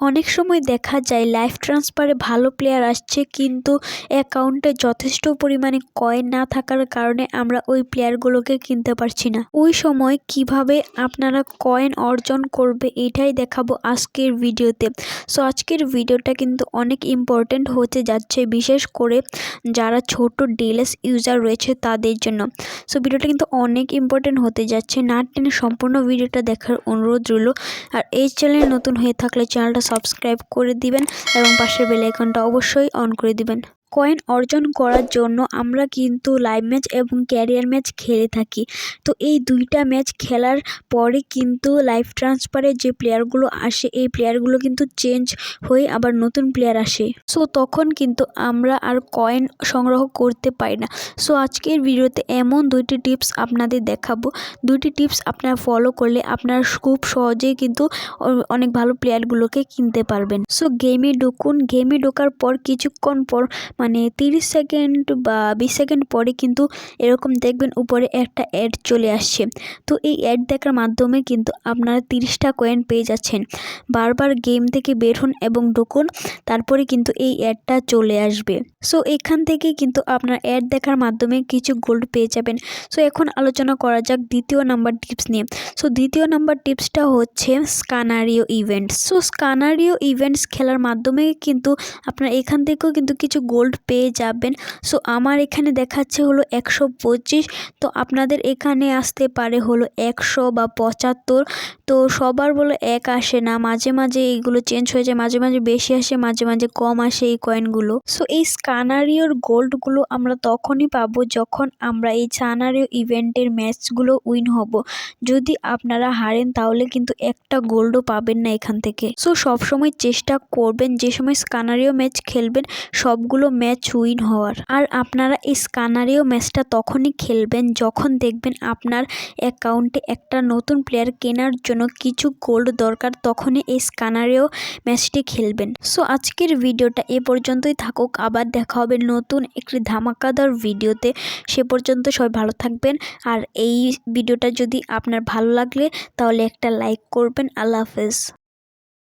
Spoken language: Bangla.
অনেক সময় দেখা যায় লাইফ ট্রান্সফারে ভালো প্লেয়ার আসছে, কিন্তু অ্যাকাউন্টে যথেষ্ট পরিমাণে কয়েন না থাকার কারণে আমরা ওই প্লেয়ারগুলোকে কিনতে পারছি না। ওই সময় কীভাবে আপনারা কয়েন অর্জন করবে এটাই দেখাবো আজকের ভিডিওতে। সো, আজকের ভিডিওটা কিন্তু অনেক ইম্পর্টেন্ট হতে যাচ্ছে, বিশেষ করে যারা ছোট ডিএলএস ইউজার রয়েছে তাদের জন্য। সো, ভিডিওটা কিন্তু অনেক ইম্পর্টেন্ট হতে যাচ্ছে। না টেনে সম্পূর্ণ ভিডিওটা দেখার অনুরোধ রইল। আর এই চ্যানেল নতুন হয়ে থাকলে চ্যানেলটা সাবস্ক্রাইব করে দিবেন এবং পাশের বেল আইকনটা অবশ্যই অন করে দিবেন। কয়েন অর্জন করার জন্য আমরা কিন্তু লাইভ ম্যাচ এবং ক্যারিয়ার ম্যাচ খেলে থাকি। তো এই দুইটা ম্যাচ খেলার পরে কিন্তু লাইভ ট্রান্সফারে যে প্লেয়ারগুলো আসে, এই প্লেয়ারগুলো কিন্তু চেঞ্জ হয়ে আবার নতুন প্লেয়ার আসে। সো তখন কিন্তু আমরা আর কয়েন সংগ্রহ করতে পারি না। সো আজকের ভিডিওতে এমন দুইটি টিপস আপনাদের দেখাবো। দুইটি টিপস আপনারা ফলো করলে আপনারা খুব সহজেই কিন্তু অনেক ভালো প্লেয়ারগুলোকে কিনতে পারবেন। সো গেমে ঢুকুন। গেমে ঢোকার পর কিছুক্ষণ পর মানে তিরিশ সেকেন্ড বা বিশ সেকেন্ড পরে কিন্তু এরকম দেখবেন উপরে একটা অ্যাড চলে আসছে। তো এই অ্যাড দেখার মাধ্যমে কিন্তু আপনারা তিরিশটা কয়েন পেয়ে যাচ্ছেন। বারবার গেম থেকে বের হন এবং ঢুকুন, তারপরে কিন্তু এই অ্যাডটা চলে আসবে। সো এখান থেকে কিন্তু আপনার অ্যাড দেখার মাধ্যমে কিছু গোল্ড পেয়ে যাবেন। সো এখন আলোচনা করা যাক দ্বিতীয় নাম্বার টিপস নিয়ে। সো দ্বিতীয় নাম্বার টিপসটা হচ্ছে scenario events so scenario events খেলার মাধ্যমে কিন্তু আপনার এখান থেকেও কিন্তু কিছু গোল্ড পেয়ে যাবেন। সো আমার এখানে দেখাচ্ছে হলো একশো পঁচিশ। তো আপনাদের এখানে আসতে পারে হলো একশো বা পঁচাত্তর। তো সবার বলে এক আসে না। মাঝে মাঝে এইগুলো চেঞ্জ হয়ে যায়। মাঝে মাঝে বেশি আসে, মাঝে মাঝে কম আসে এই কয়েনগুলো সো এই স্কানারিওর গোল্ডগুলো আমরা তখনই পাবো যখন আমরা এই সানারিও ইভেন্টের ম্যাচগুলো উইন হব। যদি আপনারা হারেন তাহলে কিন্তু একটা গোল্ডও পাবেন না এখান থেকে। সো সবসময় চেষ্টা করবেন। যে সময় স্কানারিও ম্যাচ খেলবেন, সবগুলো ম্যাচ উইন হওয়ার। আর আপনারা এই স্কানারিও ম্যাচটা তখনই খেলবেন যখন দেখবেন আপনার অ্যাকাউন্টে একটা নতুন প্লেয়ার কেনার জন্য কিছু গোল্ড দরকার, তখনই এই স্কানারিও ম্যাচটি খেলবেন। সো আজকের ভিডিওটা এ পর্যন্তই থাকুক। আবার দেখা হবে নতুন একটি ধামাকাদার ভিডিওতে সে পর্যন্ত সবাই ভালো থাকবেন। আর এই ভিডিওটা যদি আপনার ভালো লাগলে, তাহলে একটা লাইক করবেন। আল্লাহ হাফেজ।